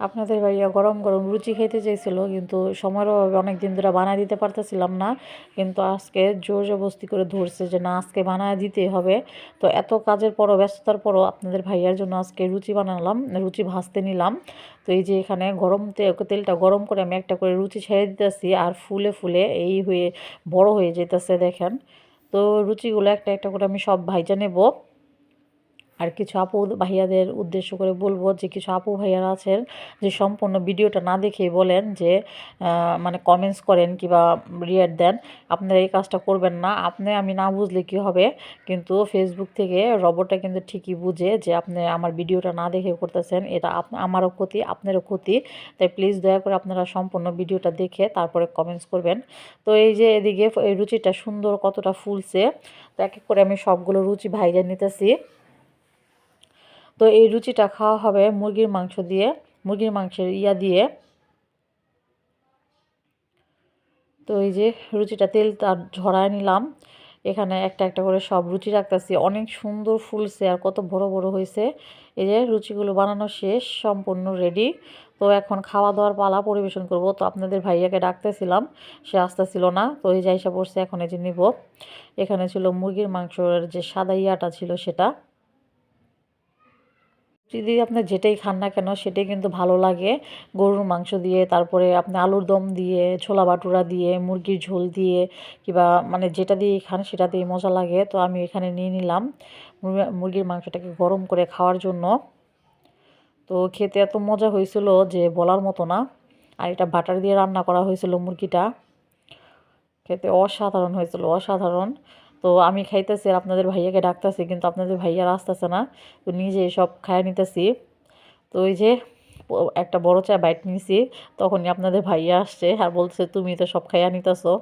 আপনাদের ভাইয়া গরম গরম রুচি খেতে চেয়েছিল কিন্তু সময়ের অভাবে অনেক দিন ধরে বানায় দিতে পারতেছিলাম না। কিন্তু আজকে জোর জবস্তি করে ধরছে যে, না, আজকে বানায় দিতে হবে। তো এত কাজের পরও, ব্যস্ততার পরও আপনাদের ভাইয়ার জন্য আজকে রুচি বানালাম, রুচি ভাজতে নিলাম। তো এই যে এখানে গরম তেলটা গরম করে আমি একটা করে রুচি ছেড়ে দিতেছি, আর ফুলে ফুলে এই হয়ে বড় হয়ে যেতেছে, দেখেন। তো রুচিগুলো একটা একটা করে আমি সব ভাইজা নেব। আর কিছু আপু ভাইয়াদের উদ্দেশ্য করে বলব যে, কিছু আপু ভাইয়ারা আছেন যে, সম্পূর্ণ ভিডিওটা না দেখেই বলেন যে মানে কমেন্টস করেন কিংবা রিয়ার দেন, আপনারা এই কাজটা করবেন না। আপনি, আমি না বুঝলে কি হবে? কিন্তু ফেসবুক থেকে রবটটা কিন্তু ঠিকই বুঝে যে, আপনি আমার ভিডিওটা না দেখে করতেছেন, এটা আমারও ক্ষতি, আপনারও ক্ষতি। তাই প্লিজ দয়া করে আপনারা সম্পূর্ণ ভিডিওটা দেখে তারপরে কমেন্টস করবেন। তো এই যে, এদিকে এই রুচিটা সুন্দর কতটা ফুলছে, তো এক এক করে আমি সবগুলো রুচি ভাইজা নিতেছি। তো এই রুচিটা খাওয়া হবে মুরগির মাংস দিয়ে, মুরগির মাংসের ইয়া দিয়ে। তো এই যে রুচিটা তেল তার ঝরায় নিলাম। এখানে একটা একটা করে সব রুচি রাখতেছি। অনেক সুন্দর ফুলছে আর কত বড় বড় হয়েছে। এই যে রুচিগুলো বানানো শেষ, সম্পূর্ণ রেডি তো এখন খাওয়া দাওয়ার পালা পরিবেশন করব। তো আপনাদের ভাইয়াকে ডাকতেছিলাম, সে আসতেছিল না। তো এই যে এসে পড়ছে, এখন এই যে নিব। এখানে ছিল মুরগির মাংসের যে সাদা ইয়াটা ছিল সেটা। যদি আপনি যেটাই খান না কেন, সেটাই কিন্তু ভালো লাগে। গরুর মাংস দিয়ে, তারপরে আপনি আলুর দম দিয়ে, ছোলা বাটুরা দিয়ে, মুরগির ঝোল দিয়ে, কিংবা মানে যেটা দিয়ে খান সেটা দিয়ে মজা লাগে। তো আমি এখানে নিয়ে নিলাম মুরগির মাংসটাকে গরম করে খাওয়ার জন্য। তো খেতে এত মজা হয়েছিল যে বলার মতো না। আর এটা বাটার দিয়ে রান্না করা হয়েছিল মুরগিটা। খেতে অসাধারণ হয়েছিল, অসাধারণ। তো আমি খাইতেছি আর আপনাদের ভাইয়াকে ডাকতেছি, কিন্তু আপনাদের ভাইয়ার আসতেছে না। তো নিজে সব খায় নিতেছি। তো ওই যে একটা বড় চা বাইট নিয়েছি তখনই আপনাদের ভাইয়া আসছে আর বলছে, তুমি তো সব খাইয়া নিতেছো।